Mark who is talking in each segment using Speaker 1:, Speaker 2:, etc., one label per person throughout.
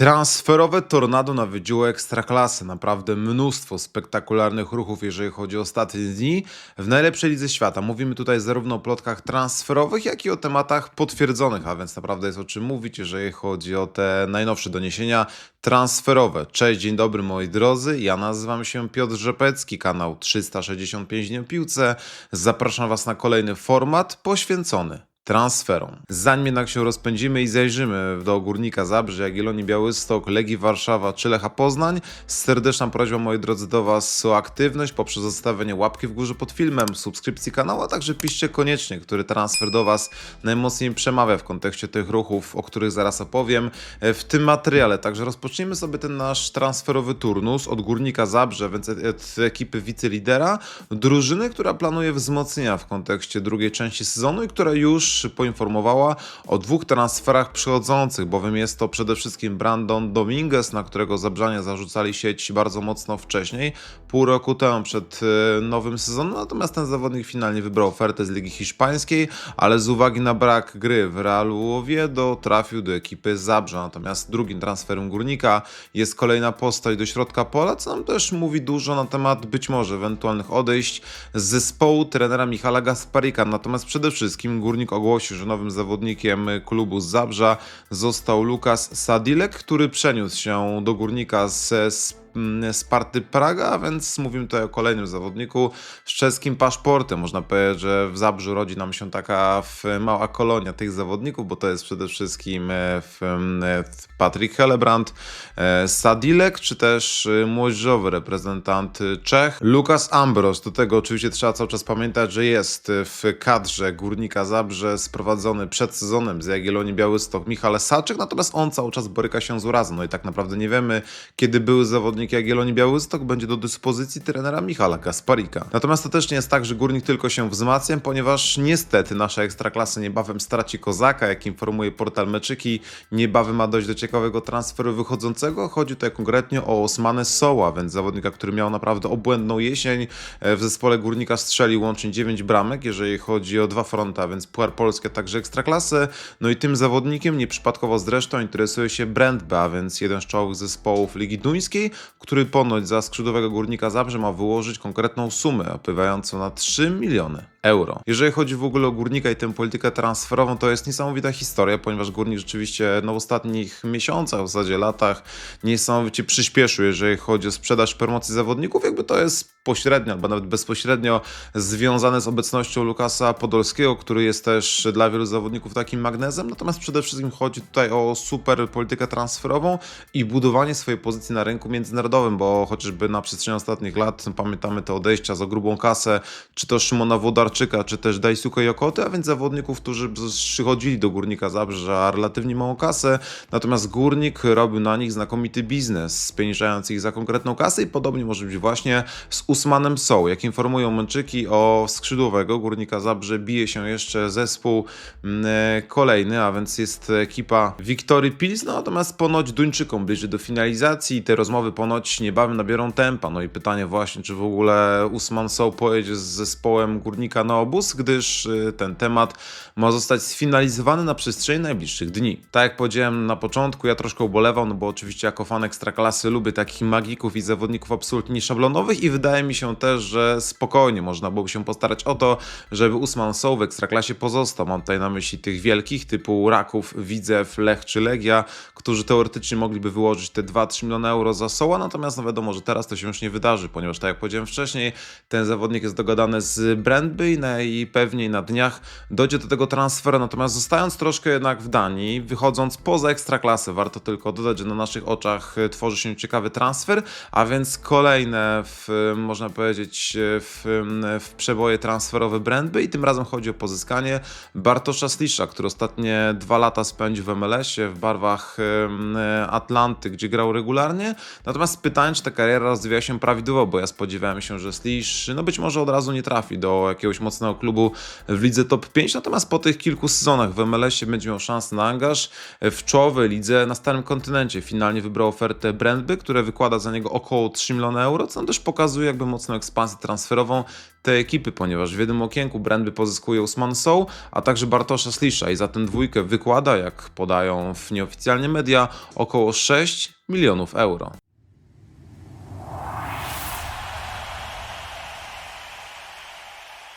Speaker 1: Transferowe tornado na wydziale ekstraklasy. Naprawdę mnóstwo spektakularnych ruchów, jeżeli chodzi o ostatnie dni w najlepszej lidze świata. Mówimy tutaj zarówno o plotkach transferowych, jak i o tematach potwierdzonych, a więc naprawdę jest o czym mówić, jeżeli chodzi o te najnowsze doniesienia transferowe. Cześć, dzień dobry moi drodzy. Ja nazywam się Piotr Rzepecki, kanał 365 dni o piłce. Zapraszam Was na kolejny format poświęcony transferom. Zanim jednak się rozpędzimy i zajrzymy do Górnika Zabrze, Jagiellonii Białystok, Legii Warszawa czy Lecha Poznań, serdeczna prośba moi drodzy do Was o aktywność poprzez zostawienie łapki w górze pod filmem, subskrypcji kanału, a także piszcie koniecznie, który transfer do Was najmocniej przemawia w kontekście tych ruchów, o których zaraz opowiem e, w tym materiale. Także rozpocznijmy sobie ten nasz transferowy turnus od Górnika Zabrze, więc od ekipy wicelidera, drużyny, która planuje wzmocnienia w kontekście drugiej części sezonu i która już poinformowała o dwóch transferach przychodzących, bowiem jest to przede wszystkim Brandon Dominguez, na którego Zabrzanie zarzucali sieć bardzo mocno wcześniej, pół roku temu przed e, nowym sezonem, natomiast ten zawodnik finalnie wybrał ofertę z Ligi Hiszpańskiej, ale z uwagi na brak gry w Realu Oviedo trafił do ekipy Zabrze, natomiast drugim transferem Górnika jest kolejna postać do środka pola, co nam też mówi dużo na temat być może ewentualnych odejść z zespołu trenera Michala Gasparika, natomiast przede wszystkim Górnik ogłosił, że nowym zawodnikiem klubu z Zabrza został Lukas Sadilek, który przeniósł się do Górnika z Sparty Praga, a więc mówimy tutaj o kolejnym zawodniku z czeskim paszportem. Można powiedzieć, że w Zabrzu rodzi nam się taka mała kolonia tych zawodników, bo to jest przede wszystkim e, w Patryk Helebrand, e, Sadilek, czy też e, młodzieżowy reprezentant Czech, Lukas Ambros. Do tego oczywiście trzeba cały czas pamiętać, że jest w kadrze Górnika Zabrze sprowadzony przed sezonem z Jagiellonii Białystok Michał Saczyk, natomiast on cały czas boryka się z urazem. No i tak naprawdę nie wiemy, kiedy były zawodnik Jagiellonii Białystok będzie do dyspozycji trenera Michala Gasparika. Natomiast to też nie jest tak, że Górnik tylko się wzmacnia, ponieważ niestety nasza ekstraklasa niebawem straci Kozaka, jak informuje portal Meczyki, niebawem ma dojść do ciekawego transferu wychodzącego. Chodzi tutaj konkretnie o Osmanę Soła, więc zawodnika, który miał naprawdę obłędną jesień. E, w zespole Górnika strzelił łącznie 9 bramek, jeżeli chodzi o dwa fronta, więc Puar Polskie, także ekstraklasę. No i tym zawodnikiem, nieprzypadkowo zresztą, interesuje się Brandby, a więc jeden z czołowych zespołów Ligi Duńskiej, który ponoć za skrzydłowego górnika Zabrze ma wyłożyć konkretną sumę opływającą na 3 miliony euro. Jeżeli chodzi w ogóle o górnika i tę politykę transferową, to jest niesamowita historia, ponieważ górnik rzeczywiście no, w ostatnich miesiącach, w zasadzie latach, niesamowicie przyspieszył, jeżeli chodzi o sprzedaż promocji zawodników. Jakby to jest pośrednio, albo nawet bezpośrednio związane z obecnością Lukasa Podolskiego, który jest też dla wielu zawodników takim magnezem. Natomiast przede wszystkim chodzi tutaj o super politykę transferową i budowanie swojej pozycji na rynku międzynarodowym, bo chociażby na przestrzeni ostatnich lat pamiętamy te odejścia za grubą kasę, czy to Szymona Wodarczyka, czy też Daisuke Yokoty, a więc zawodników, którzy przychodzili do Górnika Zabrze za relatywnie małą kasę, natomiast Górnik robił na nich znakomity biznes, spieniżając ich za konkretną kasę i podobnie może być właśnie z Usmanem Soł. Jak informują Męczyki o skrzydłowego Górnika Zabrze bije się jeszcze zespół mm, kolejny, a więc jest ekipa Wiktorii Pils, no, natomiast ponoć Duńczykom bliżej do finalizacji i te rozmowy ponoć niebawem nabiorą tempa. No i pytanie właśnie, czy w ogóle Usman Soł pojedzie z zespołem Górnika na obóz, gdyż y, ten temat ma zostać sfinalizowany na przestrzeni najbliższych dni. Tak jak powiedziałem na początku, ja troszkę ubolewam, no bo oczywiście jako fan Ekstraklasy lubię takich magików i zawodników absolutnie nieszablonowych i wydaje mi się też, że spokojnie można byłoby się postarać o to, żeby Usman Soł w Ekstraklasie pozostał. Mam tutaj na myśli tych wielkich typu Raków, Widzew, Lech czy Legia, którzy teoretycznie mogliby wyłożyć te 2-3 miliony euro za Soła, natomiast no wiadomo, że teraz to się już nie wydarzy, ponieważ tak jak powiedziałem wcześniej, ten zawodnik jest dogadany z Brandby i najpewniej na dniach dojdzie do tego transferu, natomiast zostając troszkę jednak w Danii, wychodząc poza ekstraklasę, warto tylko dodać, że na naszych oczach tworzy się ciekawy transfer, a więc kolejne, w, można powiedzieć, w, w przeboje transferowe Brandby i tym razem chodzi o pozyskanie Bartosza Slisza, który ostatnie dwa lata spędził w MLS-ie w barwach Atlanty, gdzie grał regularnie, natomiast pytanie, czy ta kariera rozwija się prawidłowo, bo ja spodziewałem się, że Slish, no być może od razu nie trafi do jakiegoś mocnego klubu w lidze top 5, natomiast po tych kilku sezonach w MLS-ie będzie miał szansę na angaż w czołowej lidze na starym kontynencie. Finalnie wybrał ofertę Brandby, które wykłada za niego około 3 miliony euro, co też pokazuje jakby mocną ekspansję transferową tej ekipy, ponieważ w jednym okienku Brandby pozyskuje Usman Sow, a także Bartosza Slisza i za tę dwójkę wykłada, jak podają w nieoficjalnie media, około 6 milionów euro.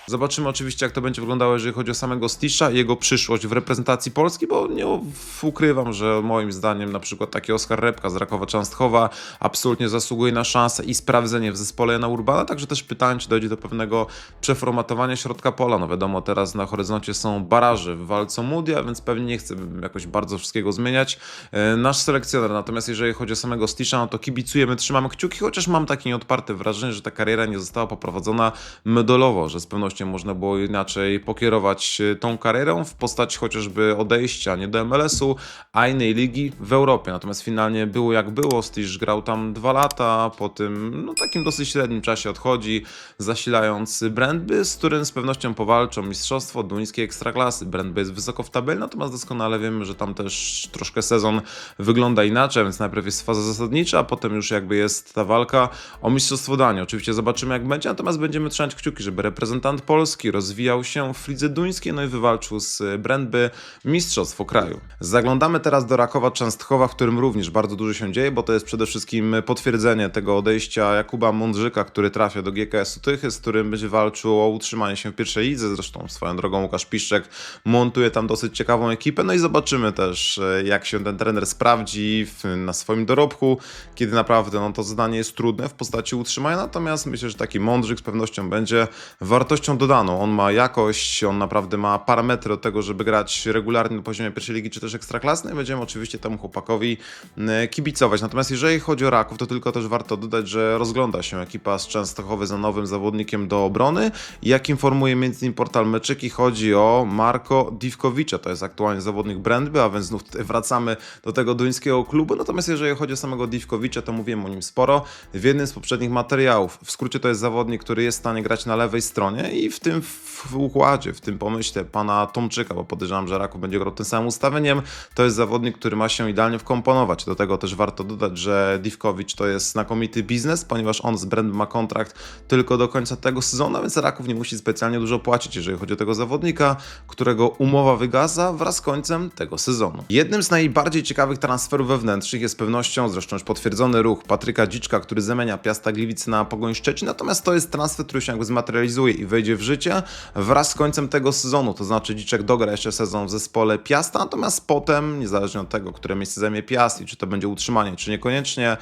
Speaker 1: Zobaczymy oczywiście, jak to będzie wyglądało, jeżeli chodzi o samego Stisza i jego przyszłość w reprezentacji Polski, bo nie ukrywam, że moim zdaniem na przykład taki Oskar Repka z Rakowa Częstochowa absolutnie zasługuje na szansę i sprawdzenie w zespole Jana Urbana, także też pytanie, czy dojdzie do pewnego przeformatowania środka pola. No wiadomo, teraz na horyzoncie są baraże w walce Mudia, więc pewnie nie chcę jakoś bardzo wszystkiego zmieniać. E, Nasz selekcjoner, natomiast jeżeli chodzi o samego Stisza, no to kibicujemy, trzymamy kciuki, chociaż mam takie nieodparte wrażenie, że ta kariera nie została poprowadzona medalowo, że z pewnością można było inaczej pokierować e, tą karierą w postaci chociażby odejścia nie do MLS-u, a innej ligi w Europie. Natomiast finalnie było jak było, Stisz grał tam dwa lata, po tym no, takim dosyć średnim czasie odchodzi, zasilając Brandby, z którym z pewnością powalczą mistrzostwo duńskiej ekstraklasy. Brandby jest wysoko w tabeli, natomiast doskonale wiemy, że tam też troszkę sezon wygląda inaczej, więc najpierw jest faza zasadnicza, a potem już jakby jest ta walka o mistrzostwo Danii. Oczywiście zobaczymy jak będzie, natomiast będziemy trzymać kciuki, żeby reprezentant Polski rozwijał się w lidze duńskiej, no i wywalczył z Brandby mistrzostwo kraju. Zaglądamy teraz do Rakowa Częstochowa, w którym również bardzo dużo się dzieje, bo to jest przede wszystkim potwierdzenie tego odejścia Jakuba Mądrzyka, który trafia do GKS-u Tychy, z którym będzie walczył o utrzymanie się w pierwszej lidze. Zresztą swoją drogą Łukasz Piszczek montuje tam dosyć ciekawą ekipę, no i zobaczymy też jak się ten trener sprawdzi w, na swoim dorobku, kiedy naprawdę no, to zadanie jest trudne w postaci utrzymania, natomiast myślę, że taki Mądrzyk z pewnością będzie wartością dodaną. On ma jakość, on naprawdę ma parametry do tego, żeby grać regularnie na poziomie pierwszej ligi czy też ekstraklasy. I będziemy oczywiście temu chłopakowi e, kibicować. Natomiast jeżeli chodzi o Raków, to tylko też warto dodać, że rozgląda się ekipa z Częstochowy za nowym zawodnikiem do obrony. Jak informuje m.in. portal Meczyki, chodzi o Marko Divkowicza. To jest aktualnie zawodnik Brandby, a więc znów wracamy do tego duńskiego klubu. Natomiast jeżeli chodzi o samego Divkowicza, to mówiłem o nim sporo w jednym z poprzednich materiałów. W skrócie to jest zawodnik, który jest w stanie grać na lewej stronie i w tym w układzie, w tym pomyśle pana Tomczyka, bo podejrzewam, że Raków będzie grał tym samym ustawieniem, to jest zawodnik, który ma się idealnie wkomponować. Do tego też warto dodać, że Divkowicz to jest znakomity biznes, ponieważ on z Brand ma kontrakt tylko do końca tego sezonu, więc Raków nie musi specjalnie dużo płacić, jeżeli chodzi o tego zawodnika, którego umowa wygasa wraz z końcem tego sezonu. Jednym z najbardziej ciekawych transferów wewnętrznych jest z pewnością, zresztą już potwierdzony ruch Patryka Dziczka, który zamienia Piasta Gliwice na Pogoń Szczecin, natomiast to jest transfer, który się jakby zmaterializuje i wejdzie w życie wraz z końcem tego sezonu, to znaczy Dziczek dogra jeszcze sezon w zespole Piasta, natomiast potem, niezależnie od tego, które miejsce zajmie Piast i czy to będzie utrzymanie, czy niekoniecznie,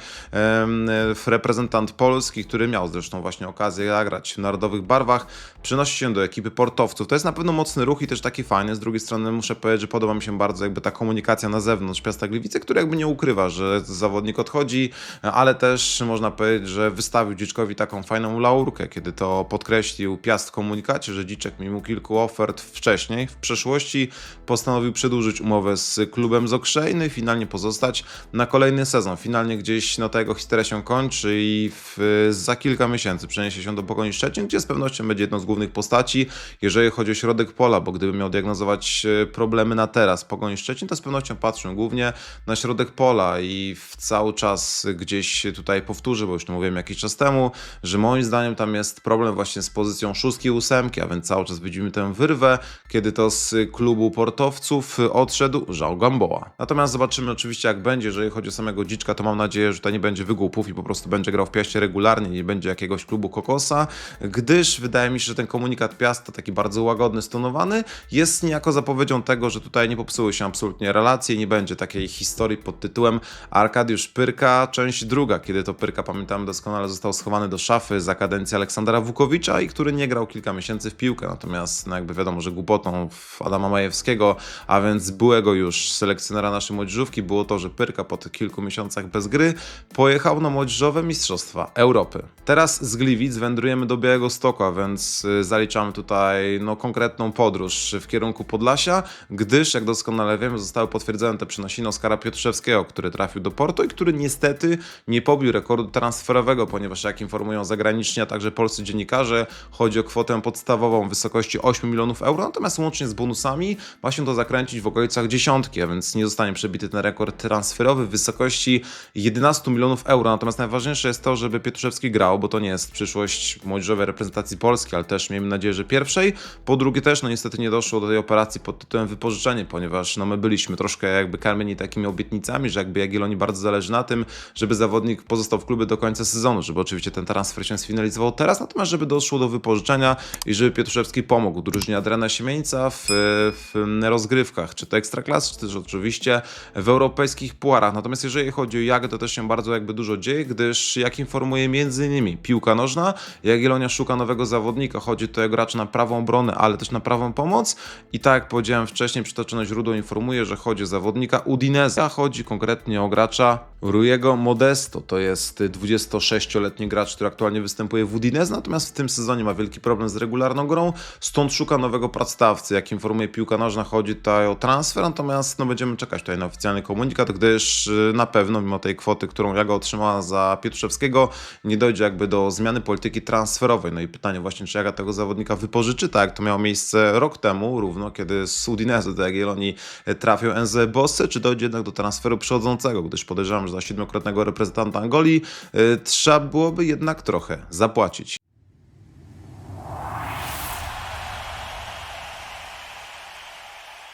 Speaker 1: reprezentant Polski, który miał zresztą właśnie okazję zagrać w narodowych barwach, przenosi się do ekipy portowców. To jest na pewno mocny ruch i też taki fajny. Z drugiej strony muszę powiedzieć, że podoba mi się bardzo jakby ta komunikacja na zewnątrz Piasta Gliwice, który jakby nie ukrywa, że zawodnik odchodzi, ale też można powiedzieć, że wystawił Dziczkowi taką fajną laurkę, kiedy to podkreślił Piast w komunikacie, że Dziczek mimo kilku ofert wcześniej, w przeszłości postanowił przedłużyć umowę z klubem z Okrzejny, finalnie pozostać na kolejny sezon. Finalnie gdzieś no, ta jego historia się kończy i w, za kilka miesięcy przeniesie się do Pogoni Szczecin, gdzie z pewnością będzie jedną z głównych postaci, jeżeli chodzi o środek pola, bo gdybym miał diagnozować e, problemy na teraz Pogoni Szczecin, to z pewnością patrzę głównie na środek pola i w cały czas gdzieś tutaj powtórzę, bo już to mówiłem jakiś czas temu, że moim zdaniem tam jest problem właśnie z pozycją szóstki i ósemki, a więc cały czas widzimy tę wyrwę, kiedy to z klubu portowców odszedł Żał Gamboa. Natomiast zobaczymy oczywiście jak będzie, jeżeli chodzi o samego Dziczka, to mam nadzieję, że to nie będzie wygłupów i po prostu będzie grał w Piaście regularnie, nie będzie jakiegoś klubu Kokosa, gdyż wydaje mi się, że ten komunikat Piasta, taki bardzo łagodny, stonowany, jest niejako zapowiedzią tego, że tutaj nie popsuły się absolutnie relacje, nie będzie takiej historii pod tytułem Arkadiusz Pyrka, część druga, kiedy to Pyrka, pamiętam doskonale, został schowany do szafy za kadencji Aleksandra Wukowicza i który nie grał kilka miesięcy w piłkę, natomiast no jakby wiadomo, że głupotą Adama Majewskiego, a więc byłego już selekcjonera naszej młodzieżówki było to, że Pyrka po tych kilku miesiącach bez gry pojechał na młodzieżowe Mistrzostwa Europy. Teraz z Gliwic wędrujemy do Białego Stoku, więc y, zaliczamy tutaj no, konkretną podróż w kierunku Podlasia, gdyż, jak doskonale wiemy, zostały potwierdzone te przenosiny Oskara Piotrzewskiego, który trafił do Porto i który niestety nie pobił rekordu transferowego, ponieważ jak informują zagraniczni, a także polscy dziennikarze, chodzi o kwotę kwotę podstawową w wysokości 8 milionów euro, natomiast łącznie z bonusami ma się to zakręcić w okolicach dziesiątki, a więc nie zostanie przebity ten rekord transferowy w wysokości 11 milionów euro. Natomiast najważniejsze jest to, żeby Pietruszewski grał, bo to nie jest przyszłość młodzieżowej reprezentacji Polski, ale też miejmy nadzieję, że pierwszej. Po drugie też, no niestety nie doszło do tej operacji pod tytułem wypożyczenie, ponieważ no my byliśmy troszkę jakby karmieni takimi obietnicami, że jakby Jagiellonii bardzo zależy na tym, żeby zawodnik pozostał w klubie do końca sezonu, żeby oczywiście ten transfer się sfinalizował teraz, natomiast żeby doszło do wypożyczenia i żeby Pietruszewski pomógł. Drużynie Adriana Siemieńca w, w rozgrywkach, czy to Ekstraklasy, czy też oczywiście w europejskich puarach. Natomiast jeżeli chodzi o Jagę, to też się bardzo jakby dużo dzieje, gdyż jak informuje między innymi piłka nożna, Jagiellonia szuka nowego zawodnika, chodzi to o gracza na prawą obronę, ale też na prawą pomoc. I tak jak powiedziałem wcześniej, przytoczone źródło informuje, że chodzi o zawodnika Udinese, a chodzi konkretnie o gracza Rujego Modesto, to jest 26-letni gracz, który aktualnie występuje w Udinese, natomiast w tym sezonie ma wielki problem z regularną grą, stąd szuka nowego pracodawcy. Jak informuje piłka nożna, chodzi tutaj o transfer, natomiast no, będziemy czekać tutaj na oficjalny komunikat, gdyż y, na pewno mimo tej kwoty, którą Jaga otrzymała za Pietrzewskiego, nie dojdzie jakby do zmiany polityki transferowej. No i pytanie właśnie, czy Jaga tego zawodnika wypożyczy, tak jak to miało miejsce rok temu, równo kiedy z Udinese do Jagiellonii trafił NZ Bosse, czy dojdzie jednak do transferu przychodzącego, gdyż podejrzewam, że za siedmiokrotnego reprezentanta Angolii y, trzeba byłoby jednak trochę zapłacić.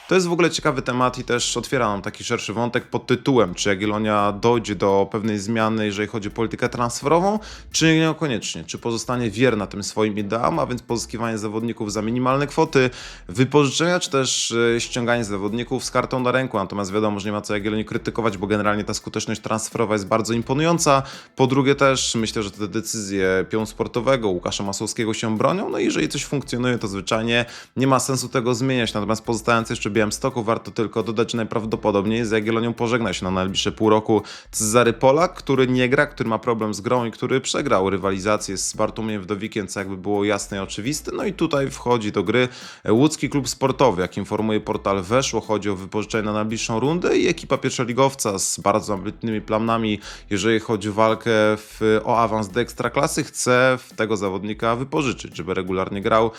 Speaker 1: To jest w ogóle ciekawy temat i też otwiera nam taki szerszy wątek pod tytułem, czy Jagiellonia dojdzie do pewnej zmiany, jeżeli chodzi o politykę transferową, czy niekoniecznie, czy pozostanie wierna tym swoim ideałom, a więc pozyskiwanie zawodników za minimalne kwoty, wypożyczenia, czy też e, ściąganie zawodników z kartą na ręku. Natomiast wiadomo, że nie ma co Jagiellonii krytykować, bo generalnie ta skuteczność transferowa jest bardzo imponująca. Po drugie też myślę, że te decyzje pion sportowego Łukasza Masłowskiego się bronią, no i jeżeli coś funkcjonuje, to zwyczajnie nie ma sensu tego zmieniać. Natomiast pozostając jeszcze Białymstoku warto tylko dodać, że najprawdopodobniej z Jagiellonią pożegna się na najbliższe pół roku Cezary Polak, który nie gra, który ma problem z grą i który przegrał rywalizację z Bartłomiejem Wdowikiem, co jakby było jasne i oczywiste. No i tutaj wchodzi do gry łódzki klub sportowy, jak informuje portal Weszło, chodzi o wypożyczenie na najbliższą rundę i ekipa pierwszoligowca z bardzo ambitnymi planami, jeżeli chodzi o walkę w, o awans do Ekstraklasy, chce w tego zawodnika wypożyczyć, żeby regularnie grał e,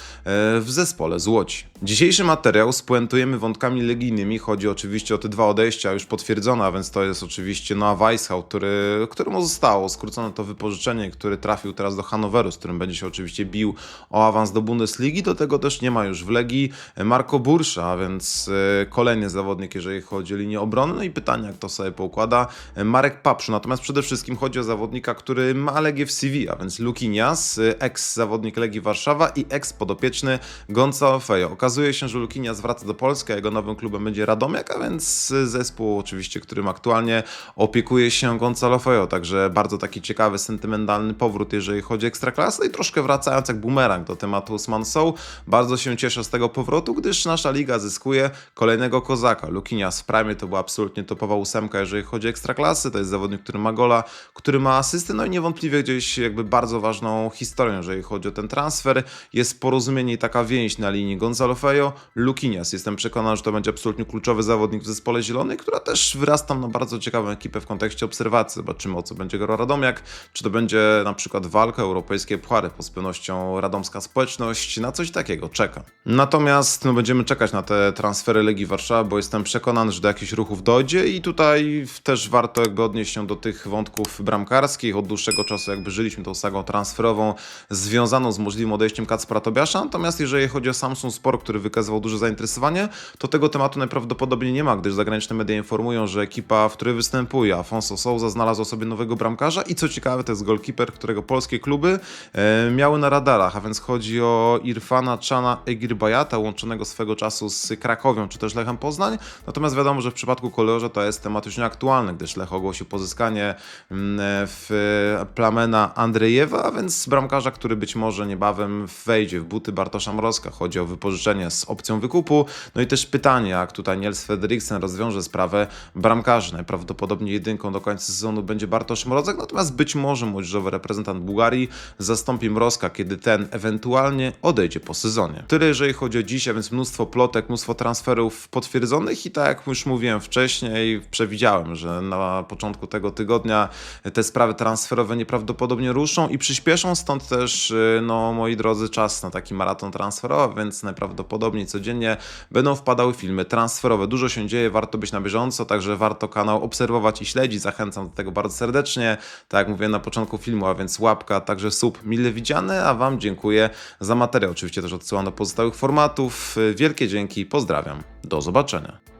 Speaker 1: w zespole z Łodzi. Dzisiejszy materiał spuentujemy wątkami legijnymi. Chodzi oczywiście o te dwa odejścia już potwierdzone, a więc to jest oczywiście Noah Weishaupt, który, któremu zostało skrócone to wypożyczenie, który trafił teraz do Hanoweru, z którym będzie się oczywiście bił o awans do Bundesligi. Do tego też nie ma już w Legii Marco Bursza, a więc e, kolejny zawodnik, jeżeli chodzi o linię obrony. No i pytanie, jak to sobie poukłada Marek Papszu. Natomiast przede wszystkim chodzi o zawodnika, który ma Legię w CV, a więc Lukinias, ex-zawodnik Legii Warszawa i ex-podopieczny Gonzalo Fejo. Okazuje się, że Lukinias wraca do Polski, jego nowym klubem będzie Radomiak, a więc zespół oczywiście, którym aktualnie opiekuje się Gonzalo Fejo. Także bardzo taki ciekawy, sentymentalny powrót, jeżeli chodzi o Ekstraklasę i troszkę wracając jak bumerang do tematu Usman Sow. Bardzo się cieszę z tego powrotu, gdyż nasza liga zyskuje kolejnego kozaka. Lukinias w prime to była absolutnie topowa ósemka, jeżeli chodzi o Ekstraklasy. To jest zawodnik, który ma gola, który ma asysty, no i niewątpliwie gdzieś jakby bardzo ważną historią, jeżeli chodzi o ten transfer. Jest porozumienie i taka więź na linii Gonzalo Fejo, Lukinias. Jestem przekonany, że to będzie absolutnie kluczowy zawodnik w zespole zielonej, która też wyrasta na bardzo ciekawą ekipę w kontekście obserwacji. Zobaczymy o co będzie grał Radomiak, czy to będzie na przykład walka europejskie puchary, z pewnością radomska społeczność na coś takiego czeka. Natomiast no, będziemy czekać na te transfery Legii Warszawa, bo jestem przekonany, że do jakichś ruchów dojdzie i tutaj też warto jakby odnieść się do tych wątków bramkarskich. Od dłuższego czasu jakby żyliśmy tą sagą transferową związaną z możliwym odejściem Kacpra Tobiasza, natomiast jeżeli chodzi o Samsung Sport, który wykazywał duże zainteresowanie, to tego tematu najprawdopodobniej nie ma, gdyż zagraniczne media informują, że ekipa, w której występuje Afonso Souza znalazła sobie nowego bramkarza i co ciekawe, to jest golkiper, którego polskie kluby e, miały na radarach, a więc chodzi o Irfana Czana Egirbajata, łączonego swego czasu z Krakowią czy też Lechem Poznań. Natomiast wiadomo, że w przypadku Kolorze to jest temat już nieaktualny, gdyż Lech ogłosił pozyskanie mm, w Plamena Andrzejewa, a więc bramkarza, który być może niebawem wejdzie w buty Bartosza Mrozka. Chodzi o wypożyczenie z opcją wykupu. No i też też pytanie, jak tutaj Niels Frederiksen rozwiąże sprawę bramkarzy. Najprawdopodobniej jedynką do końca sezonu będzie Bartosz Mrozek, natomiast być może młodzieżowy reprezentant Bułgarii zastąpi Mrozka, kiedy ten ewentualnie odejdzie po sezonie. Tyle jeżeli chodzi o dzisiaj, więc mnóstwo plotek, mnóstwo transferów potwierdzonych i tak jak już mówiłem wcześniej, przewidziałem, że na początku tego tygodnia te sprawy transferowe nieprawdopodobnie ruszą i przyspieszą, stąd też, y, no moi drodzy, czas na taki maraton transferowy, więc najprawdopodobniej codziennie będą wpadały filmy transferowe. Dużo się dzieje, warto być na bieżąco, także warto kanał obserwować i śledzić. Zachęcam do tego bardzo serdecznie. Tak jak mówiłem na początku filmu, a więc łapka, także sub mile widziany, a Wam dziękuję za materiał. Oczywiście też odsyłam do pozostałych formatów. Wielkie dzięki, pozdrawiam. Do zobaczenia.